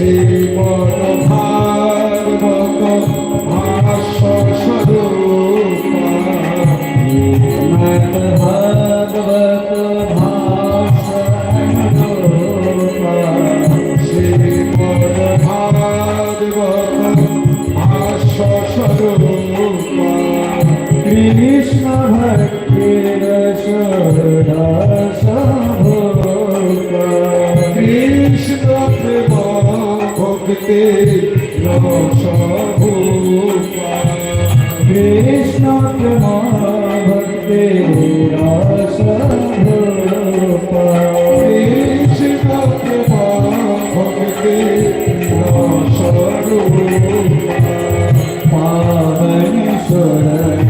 see. पावन शरण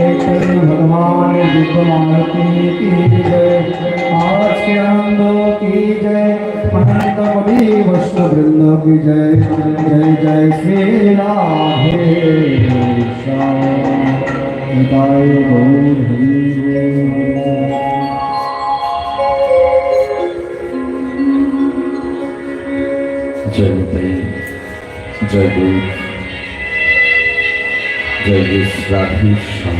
भगवान विद्यमानती की जय आज के की जय वैष्णव वृंदों की जय जय जय श्री राधे श्याम निताय गौर हरि জয়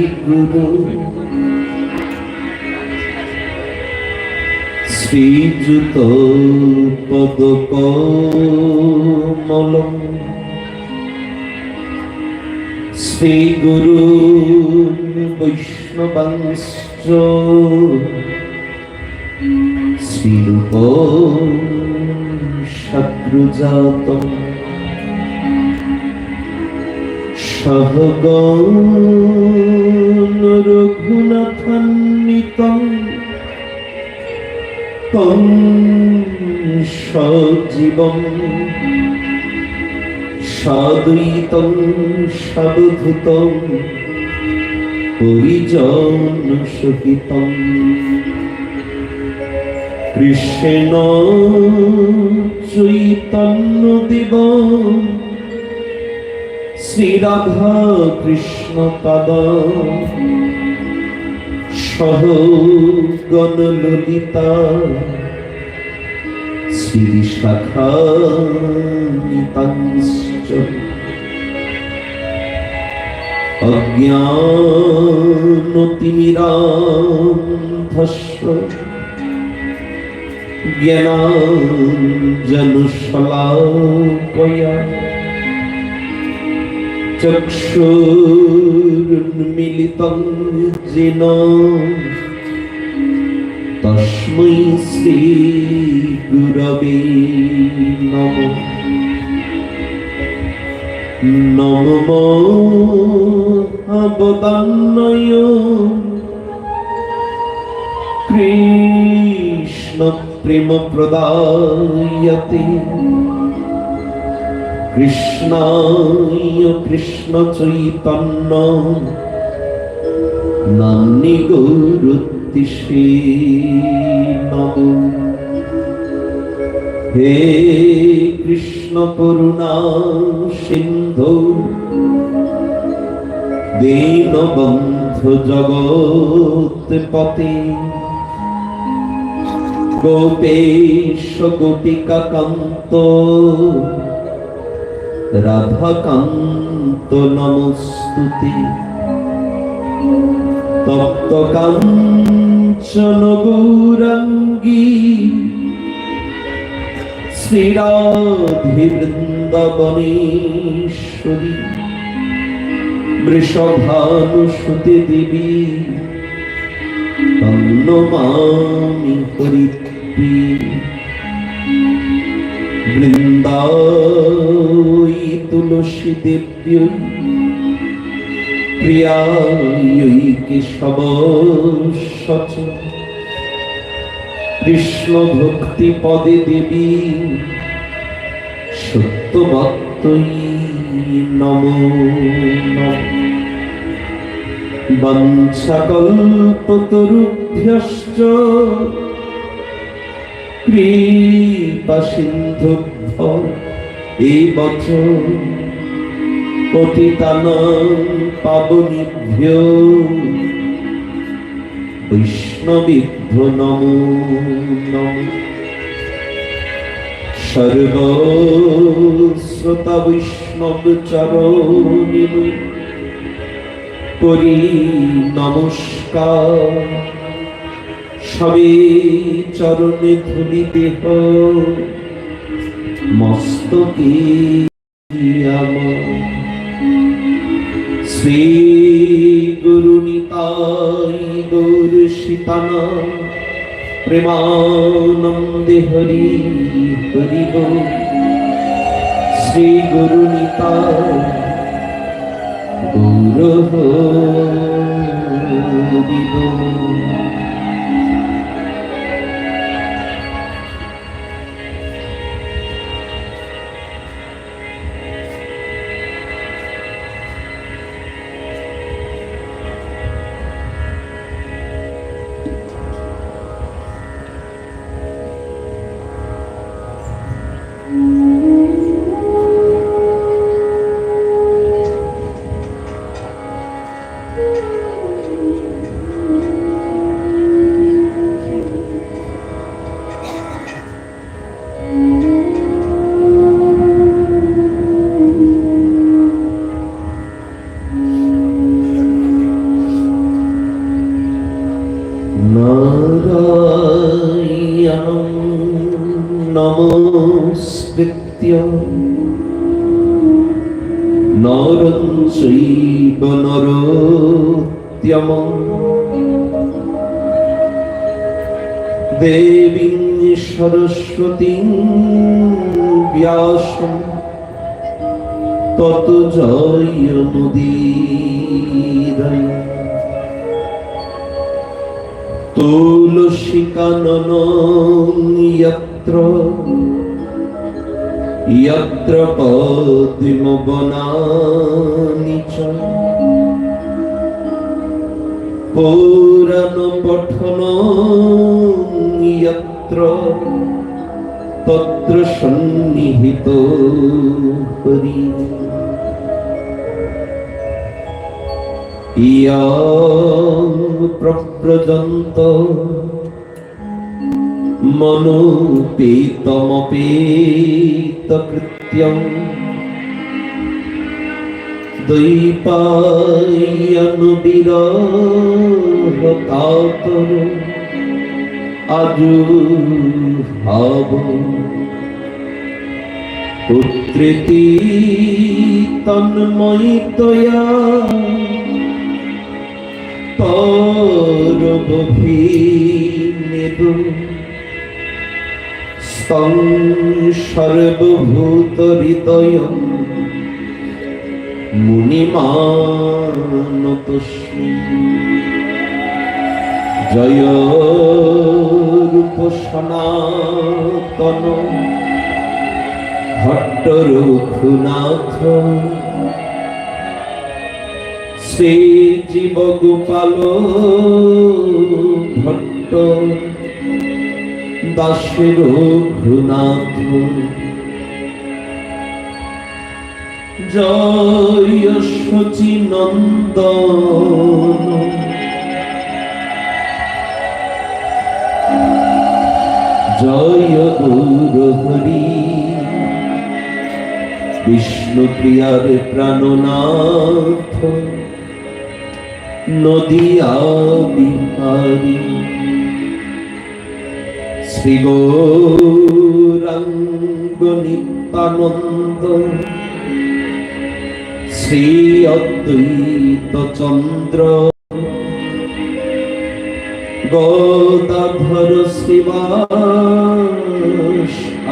শ্রীযুত পদ কমলম শ্রী গুরু বৈষ্ণবাংশ শ্রীরূপ শত্রুজাতম সহগণ রঘুনাথান্বিতম তং সজীবম সাদ্বৈতং সাবধূতম পরিজন সহিতম কৃষ্ণ চৈতন্য দেব শ্রীরাধা কৃষ্ণ পাদ সহ গণ ললিতা শ্রী শাখা নিতাংশ অজ্ঞানতিমিরান্ধস্য। জ্ঞানাঞ্জনশলাকয়া চক্ষুর্মিলিतं যেন তস্मै শ্রীগুরবে নমঃ নম অবদান্নয় কৃষ্ণ প্রেম প্রদায়তে কৃষ্ণায় কৃষ্ণ চৈতন্য, নাম্নি গৌরুত্তিষে নম। হে কৃষ্ণ করুণা সিন্ধু দীনবন্ধু জগৎ পতি গোপেশ গোপিকা কান্ত রাধাকান্ত নমস্তুতি। তপ্ত কাঞ্চন গৌরাঙ্গী। শ্রীরাধি বৃন্দাবনেশ্বরী বৃষভানুসুতি দেবী। তন্নমামি হরিপ্রী বৃন্দাই তুলসী দেব্যৈ প্রিয়াयै কেশব সচ? কৃষ্ণ ভক্তি পদে দেবী সত্যবত্তই নম বঞ্চকল্পতরুভ্যশ্চ কৃপা সিন্ধুভ্য এই বছর পতিতানাং পাবনিভ্য বৈষ্ণবিভ্য নমো নম সর্বশ্রোতা বৈষ্ণব চরণি করি নমস্কার। সবে চরণে ধুলি দেহ মস্তকে শ্রী গুরু নিতাই গৌর সীতানা, প্রেমানন্দে হরি হরি শ্রী গুরু নিতাই গৌর হরি তত জয়মুদীরয় তুলসিকানন যত্র যত্র পদ্মবনানি চ পুরাণ পঠন যত্র তত্র সন্নিহিত হরি। প্রব্রজন্ত মনোপীতমপীত কৃত্যং দৈপায়নুবিরহ কাতর আজু হাব পুত্রিতি তন্ময়িতয়া তরবভীমেব স্তং সর্বভূত হৃদয় মুনিমানতস্মি জয় রূপ সনাতন শ্রী জীব গোপাল ভট্ট দাস রঘুনাথ। জয় শচী নন্দন। জয় গৌরহরি। বিষ্ণুপ্রিয়ার প্রাণনাথ। নদিয়া বিহারী শ্রী গৌরাঙ্গ নিত্যানন্দ শ্রী অদ্বৈত চন্দ্র গদাধর শ্রীবাস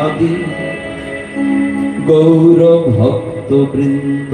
আদি। গৌর ভক্ত বৃন্দ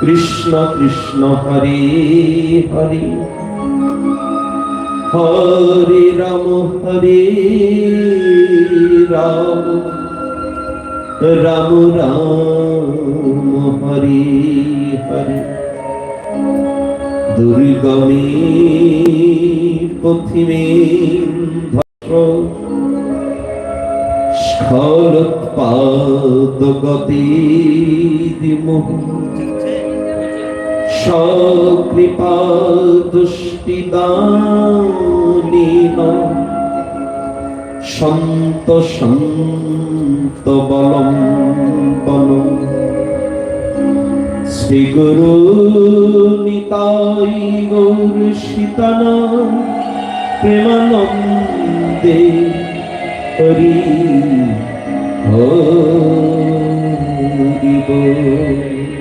কৃষ্ণ কৃষ্ণ হরে হরে। হরে রাম হরে রাম। রাম রাম, হরে হরে। দুর্গমে পথিমে স্খলৎপাদ গতি দিমুহ সকৃপা দুষ্টিদানীন সন্ত সন্ত বলম বল শ্রী গুরু নিতাই গৌর সীতানা প্রেমানন্দে হরি হরি বল।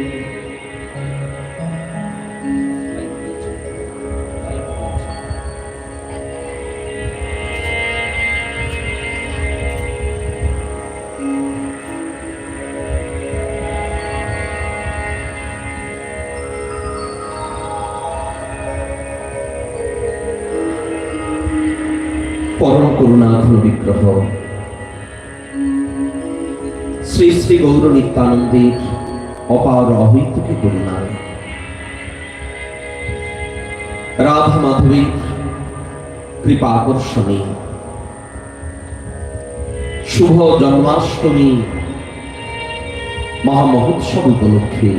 নিত্যানন্দের অপার অহৈতুকী করুণায় রাধা মাধবীর কৃপা আকর্ষণে শুভ জন্মাষ্টমী, মহামহোৎসব উপলক্ষে।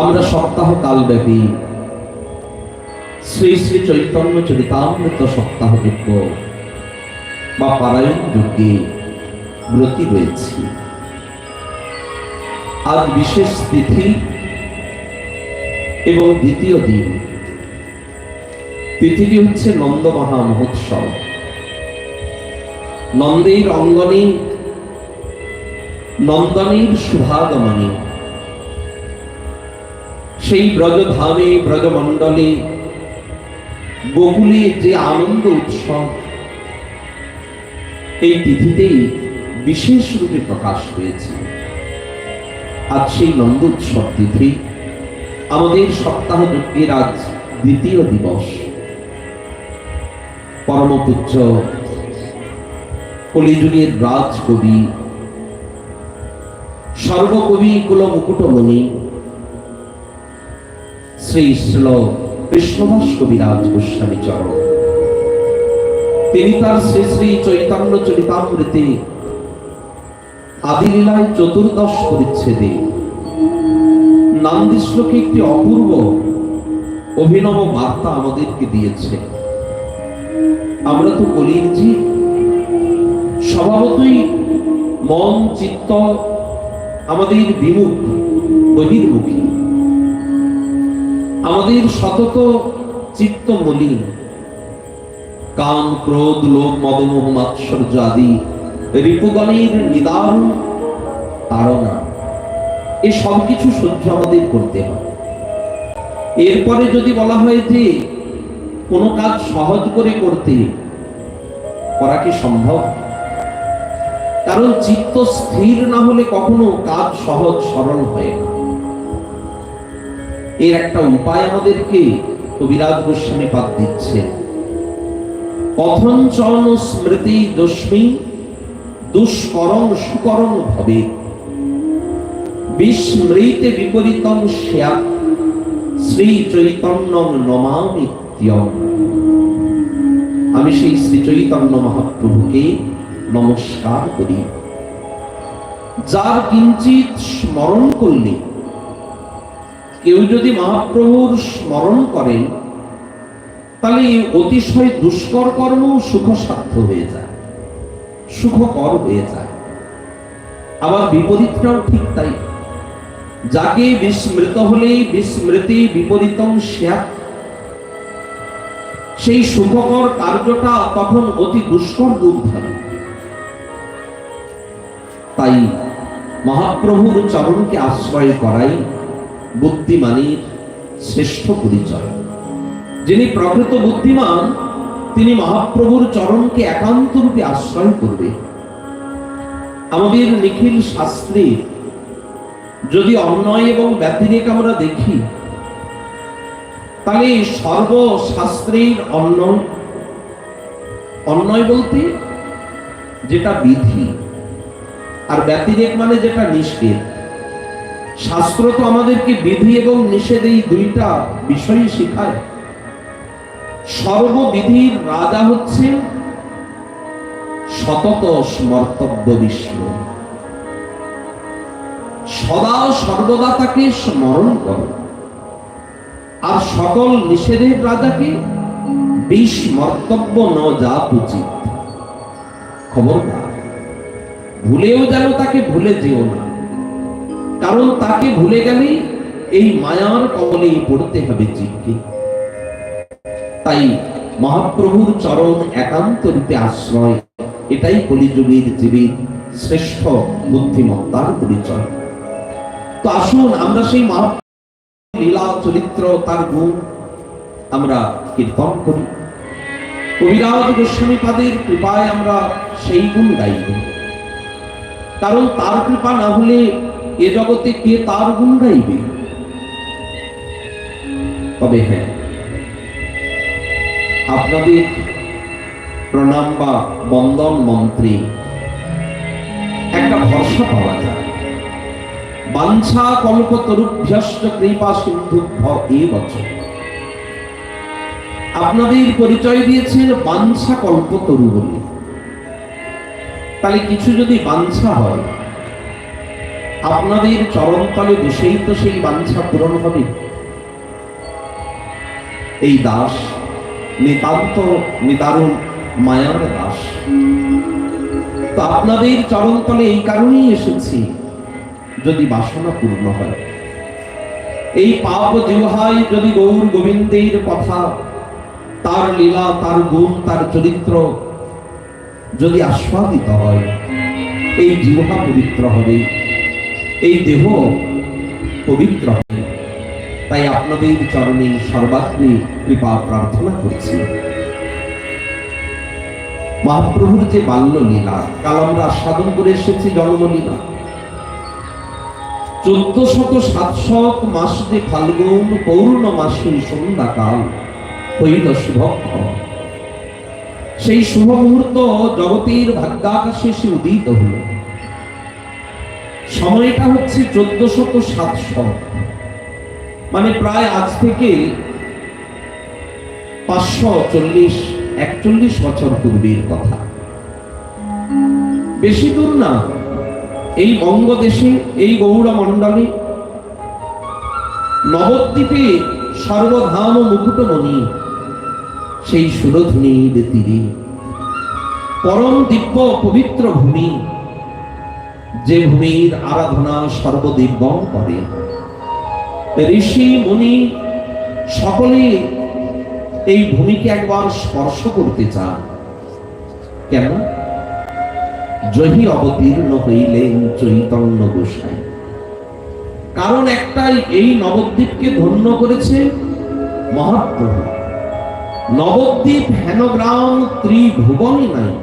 আমরা সপ্তাহ কালব্যাপী শ্রী শ্রী চৈতন্য চরিতামৃত সপ্তাহ যজ্ঞ বা পারায়ণ যজ্ঞে ব্রতী রয়েছি। আজ বিশেষ তিথি এবং দ্বিতীয় দিন। তিথিটি হচ্ছে নন্দ মহা মহোৎসব নন্দের অঙ্গনে নন্দনের শুভাগমনে সেই ব্রজধামে, ব্রজমণ্ডলে গোকুলে যে আনন্দ উৎসব, এই তিথিতেই বিশেষ রূপে প্রকাশ হয়েছে আজ সেই নন্দ উৎসব তিথি। আমাদের সপ্তাহ যজ্ঞের আজ দ্বিতীয় দিবস। পরমপূজ্য কলিযুগের রাজকবি, সর্বকবি কুল মুকুটমণি শ্রী শ্রীল কৃষ্ণদাস কবিরাজ গোস্বামী চরণ। তিনি তার শ্রী শ্রী চৈতন্য চরিতামৃতে আদিলীলায় চতুর্দশ পরিচ্ছেদে নান্দি শ্লোকে একটি অপূর্ব অভিনব বার্তা আমাদেরকে দিয়েছে। আমরা তো জীব স্বভাবতই মন, চিত্ত আমাদের বিমুখ, বহির্মুখী। আমাদের সতত চিত্ত মলিন। কাম ক্রোধ, লোভ, মদমোহ, মাৎসর্য আদি রিপুগণের নিদান এই সব কিছু সহ্য আমাদের করতে এরপরে যদি বলা হয় যে, কোনো কাজ সহজ করে করতে করা কি সম্ভব? কারণ চিত্ত স্থির না হলে কখনো কাজ সহজ, সরল হয় এর একটা উপায় আমাদেরকে কবিরাজ গোস্বামী পাদ দিচ্ছে কথঞ্চন স্মৃতি দস্মি দুষ্করণ সুকরণ ভবে বিস্মৃতে বিপরীতম শ্যাপ শ্রী চৈতন্য নমামিত্যম আমি সেই শ্রী চৈতন্য মহাপ্রভুকে নমস্কার করি। যার কিঞ্চিত স্মরণ করলে, কেউ যদি মহাপ্রভুর স্মরণ করেন, তাহলে অতিশয় দুষ্কর কর্ম সুখসাধ্য হয়ে যায়। সুখকর হয়ে যায়। আবার বিপরীতটাও ঠিক তাই। যাকে বিস্মৃত হলে বিস্মৃতি বিপরীতম স্যাত সেই সুখকর কার্যটা তখন অতি দুষ্কর রূপ ধরে তাই মহাপ্রভুর চরণকে আশ্রয় করাই বুদ্ধিমানের শ্রেষ্ঠ পরিচয়। যিনি প্রকৃত বুদ্ধিমান তিনি মহাপ্রভুর চরণকে একান্ত রূপে আশ্রয় করবে। আমাদের নিখিল শাস্ত্রে, যদি অন্যায় এবং ব্যতিরেক আমরা দেখি, তাহলে সর্বশাস্ত্রের অন্যায় অন্যায় বলতে যেটা বিধি, আর ব্যতিরেক মানে যেটা নিষেধ। শাস্ত্র তো আমাদেরকে বিধি এবং নিষেধ এই দুইটা বিষয়ই শেখায়। সর্ববিধির রাজা হচ্ছে সতত স্মর্তব্য বিষ্ণু। সদা সর্বদা তাকে স্মরণ করো। আর সকল নিষেধের রাজাকে বিস্মর্তব্য ন জাত উচিত। খবরদার, ভুলেও যেন তাকে ভুলে যেও না। কারণ তাকে ভুলে গেলে এই মায়ার কবলেই পড়তে হবে জীবকে তাই মহাপ্রভুর চরণ একান্ত রূপে আশ্রয়। এটাই কলিযুগের জীবের শ্রেষ্ঠ বুদ্ধিমত্তার পরিচয়। তো আসুন, আমরা সেই মহাপ্রভু লীলা চরিত্র, তার গুণ আমরা কীর্তন করি। কবিরাজ গোস্বামী পাদের কৃপায় আমরা সেই গুণ গাইব কারণ তার কৃপা না হলে এ জগতে কে তার গুণ গাইবে? তবে হ্যাঁ আপনাদের প্রণাম বা বন্দন মন্ত্রে একটা ভরসা পাওয়া যায়। বাঞ্ছা কল্পতরুভ্যস্ত কৃপা সিন্ধু এ বছর আপনাদের পরিচয় দিয়েছেন বাঞ্ছা কল্পতরু বলে। তাহলে কিছু যদি বাঞ্ছা হয়, আপনাদের চরণতলে বসেই তো সেই বাঞ্ছা পূরণ হবে। এই দাস নিতান্ত নিদারুণ মায়ার দাস। তো আপনাদের চরণতলে এই কারণেই এসেছি, যদি বাসনা পূর্ণ হয়। এই পাপ জিহায় যদি গৌর গোবিন্দের কথা, তার লীলা, তার গুণ, তার চরিত্র যদি আস্বাদিত হয়, এই জিহ্বা পবিত্র হবে, এই দেহ পবিত্র হবে। তাই আপনাদের চরণে সর্বাগ্রে কৃপা প্রার্থনা করছি। মহাপ্রভুর যে বাল্য লীলা, কাল আমরা আস্বাদন করে এসেছি জন্মলীলা। চোদ্দ শত সাতশত মাস যে ফাল্গুন পৌর্ণ মাসে সন্ধ্যাকাল হইল শুভক্ষণ। সেই শুভ মুহূর্ত জগতের ভাগ্যাকাশে সে উদিত হল। সময়টা হচ্ছে চোদ্দ শত সাতশো মানে প্রায় আজ থেকে পাঁচশো চল্লিশ, একচল্লিশ বছর পূর্বের কথা। বেশি দূর না, এই বঙ্গদেশে, এই গৌড়া মণ্ডলে নবদ্বীপে সর্বধাম মুকুটমণি সেই সুরধ্বনির তীরে। পরম দিব্য পবিত্র ভূমি, যে ভূমির আরাধনা সর্বদিব্যং করে। ঋষি, মুনি সকলে এই ভূমিকে একবার স্পর্শ করতে চান। কেন? জহি অবতীর্ণ হইলেন চৈতন্য গোসাই। কারণ একটাই, এই নবদ্বীপকে ধন্য করেছে মহাপ্রভু। নবদ্বীপ হেনগ্রাম ত্রিভুবনই নাই।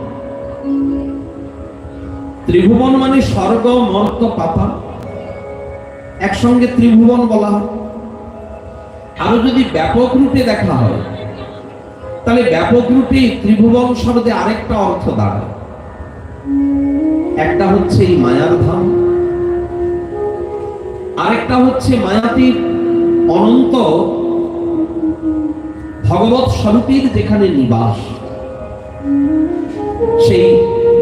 ত্রিভুবন মানে স্বর্গ, মর্ত, পাতা। একসঙ্গে ত্রিভুবন বলা হয়। আরও যদি ব্যাপক রূপে দেখা হয়, তাহলে ব্যাপক রূপে ত্রিভুবন শব্দে আরেকটা অর্থ দাঁড়ায়। একটা হচ্ছে এই মায়ার ধাম, আরেকটা হচ্ছে মায়াতীত অনন্ত ভগবত স্বরূপের যেখানে নিবাস, সেই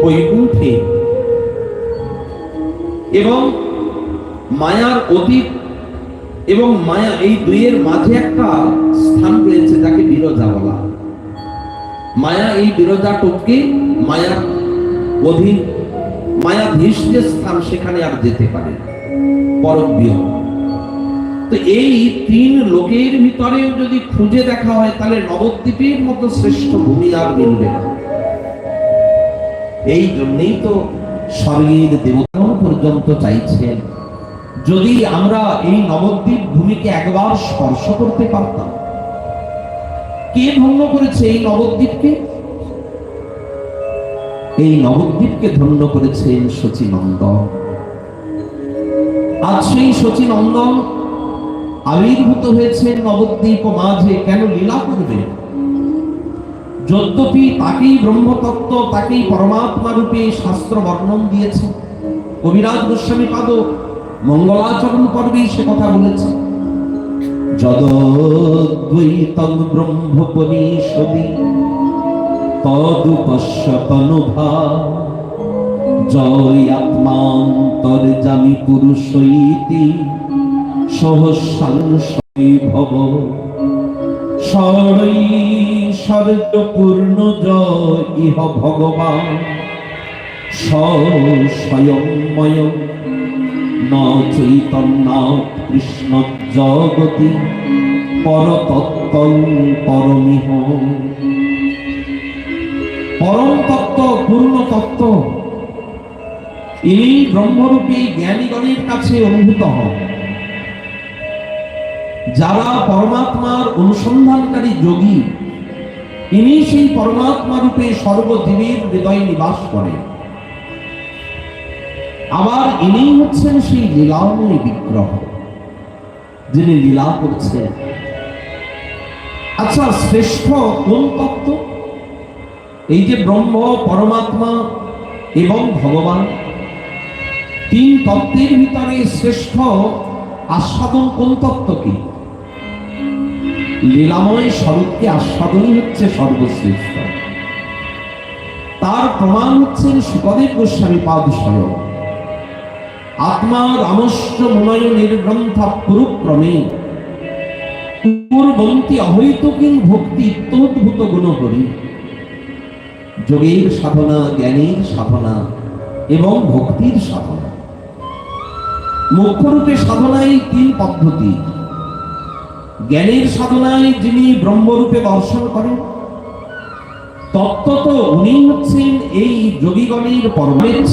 বৈকুণ্ঠে। এবং মায়ার অতীত এবং মায়া এই দুইয়ের মাঝে একটা স্থান রয়েছে যাকে বিরজা বলা। মায়া এই বিরজা টপকে মায়ার অধীন মায়াধীশ যে স্থান সেখানে আর যেতে পারে বিয়োগ। তো এই তিন লোকের ভিতরেও যদি খুঁজে দেখা হয়, তাহলে নবদ্বীপের মতো শ্রেষ্ঠ ভূমি আর মিলবে না। এই জন্যই তো স্বর্গের দেবতাও পর্যন্ত চাইছেন। যদি আমরা এই নবদ্বীপ ভূমিকে একবার স্পর্শ করতে পারতাম, কে ধন্য করেছে এই নবদ্বীপকে? এই নবদ্বীপকে ধন্য করেছেন শচীনন্দন আজ সেই শচীনন্দন আবির্ভূত হয়েছে নবদ্বীপ মাঝে, কেন লীলা করবে? যদ্যপি তাকেই ব্রহ্মতত্ত্ব, তাকেই পরমাত্মা রূপে শাস্ত্র বর্ণন দিয়েছে। কবিরাজ গোস্বামী পাদ মঙ্গলাচরণ পর্বে সে কথা বলেছে। যদ্বৈতং ব্রহ্মপরিষদি, তদুপশ্যতনুভা জয় আত্মান্তর্জামি পুরুষইতি সহসাংশয় ভব। সরৈ সর্গ পূর্ণ জয় ইহ ভগবান স্বয়ংময় চৈতন্য কৃষ্ণ জগতি, পরতত্ত্ব পরমিহ। পরম তত্ত্ব পূর্ণ তত্ত্ব এই ব্রহ্মরূপী জ্ঞানীগণের কাছে অনুভূত হন। যারা পরমাত্মার অনুসন্ধানকারী যোগী, ইনি সেই পরমাত্মা রূপে সর্বজীবের হৃদয়ে নিবাস করেন। আবার ইনি হচ্ছেন সেই লীলাময় বিগ্রহ, যিনি লীলা করছেন। আচ্ছা শ্রেষ্ঠ কোন তত্ত্ব? এই যে ব্রহ্ম, পরমাত্মা এবং ভগবান, তিন তত্ত্বের ভিতরে শ্রেষ্ঠ আস্বাদন কোন তত্ত্ব কি? লীলাময় স্বরূপকে আস্বাদনই হচ্ছে সর্বশ্রেষ্ঠ। তার প্রমাণ হচ্ছেন সুখদেব গোস্বামী পাদ স্বয়ং আত্মা রামস্য মনয়নের গ্রন্থা পুরুক্রমে। পূর্বন্তি অহৈতুকীন ভক্তি ইত্যদ্ভুত গুণ করি যোগের সাধনা, জ্ঞানের সাধনা এবং ভক্তির সাধনা। মুখ্যরূপে সাধনায় তিন পদ্ধতি। জ্ঞানের সাধনায় যিনি ব্রহ্মরূপে দর্শন করেন, তত্ত্বত উনি হচ্ছেন এই যোগীগণের পরমের